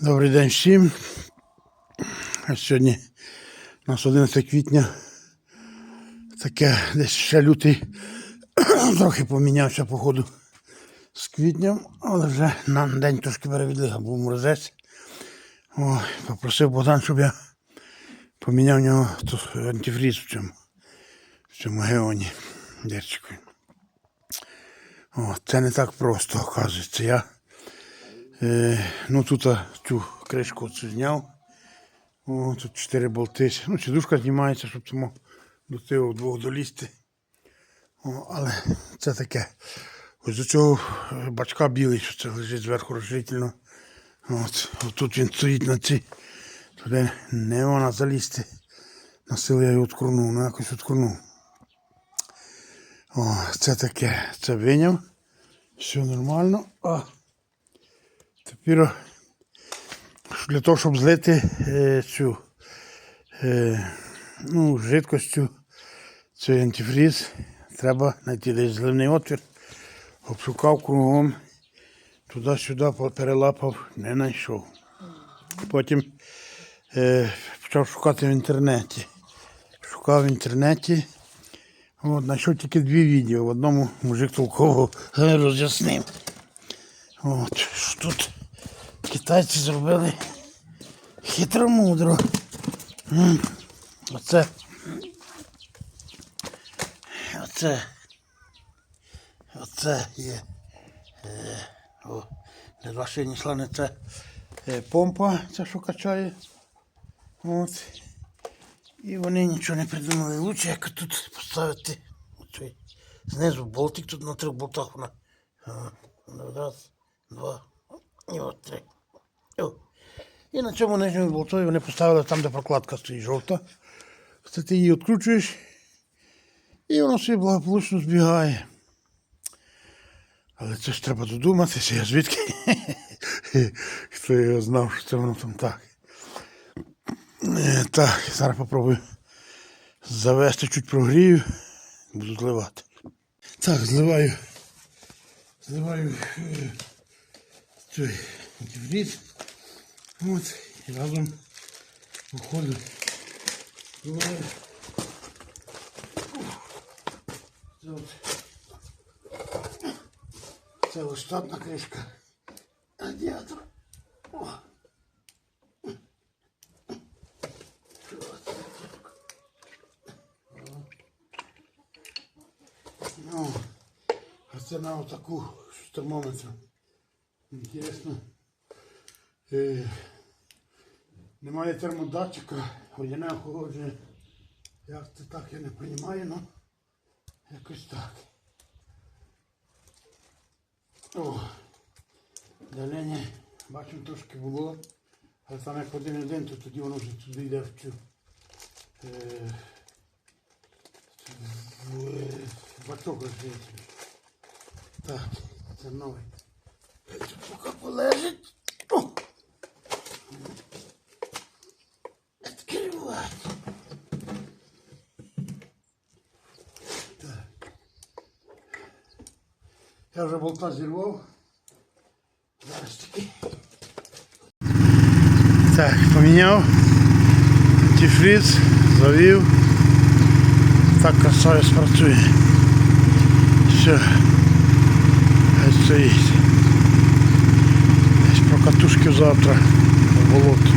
Добрий день всім. Сьогодні у нас 11 квітня. Таке десь ще лютий трохи помінявся по ходу з квітням, але вже нам день трошки перевідлига, був морозець. О, попросив Богдан, щоб я поміняв нього антифріз в цьому, в цьому геоні дерчику. О, це не так просто, оказується. Я ну тут цю кришку цю зняв. О, тут чотири болти. Ну, сідушка знімається, щоб тому до цього двох долізти. О, але це таке. Ось до цього е, бачка білий, що це лежить зверху розширительно. От, тут він стоїть на цій. Туди не можна залізти. На силу я його відкорнув, ну якось відкорнув. О, це таке. Це виняв. Все нормально. А. Тепер для того, щоб злити е, цю е, ну, жидкостю цей антифріз, треба знайти десь зливний отвір. Обшукав кругом, туди-сюди перелапав, не знайшов. Потім е, почав шукати в інтернеті. Шукав в інтернеті. От, знайшов тільки дві відео. В одному мужик толково роз'яснив. От, що тут китайці зробили хитро мудро. Оце. Оце. Оце є. Е, о, для машині шлани це е, помпа, це що качає. От. І вони нічого не придумали. Лучше як тут поставити оцей, знизу болтик тут на трьох болтах вона. Раз, два і от три. І на цьому нижньому болтові вони поставили там, де прокладка стоїть жовта. Це ти її відкручуєш, і воно собі благополучно збігає. Але це ж треба додуматися, я звідки? Хто його знав, що це воно там так. Е, Так, зараз попробую завести, чуть прогрію, буду зливати. Так, зливаю. Зливаю цей антифріз. От, і разом виходить. Зливаю. Це от. Це ось штатна кришка. Радіатор. О. Ну, а це на отаку з термометром. Інтересно. Е, немає термодатчика, водяне охолодження. Як це так, я не розумію, ну якось так. О, давлення, бачимо, трошки було. Але там як один-один, то тоді воно вже туди йде в цю. Е, в е, бачок роздається. Так, це новий. Хай Тут поки полежить. О! Відкривай. Так. Я вже болта зірвав. Зараз таки. Так, поміняв. Антифриз, завів. Так красавець працює. Все. Хай стоїть. Десь про катушки завтра болото.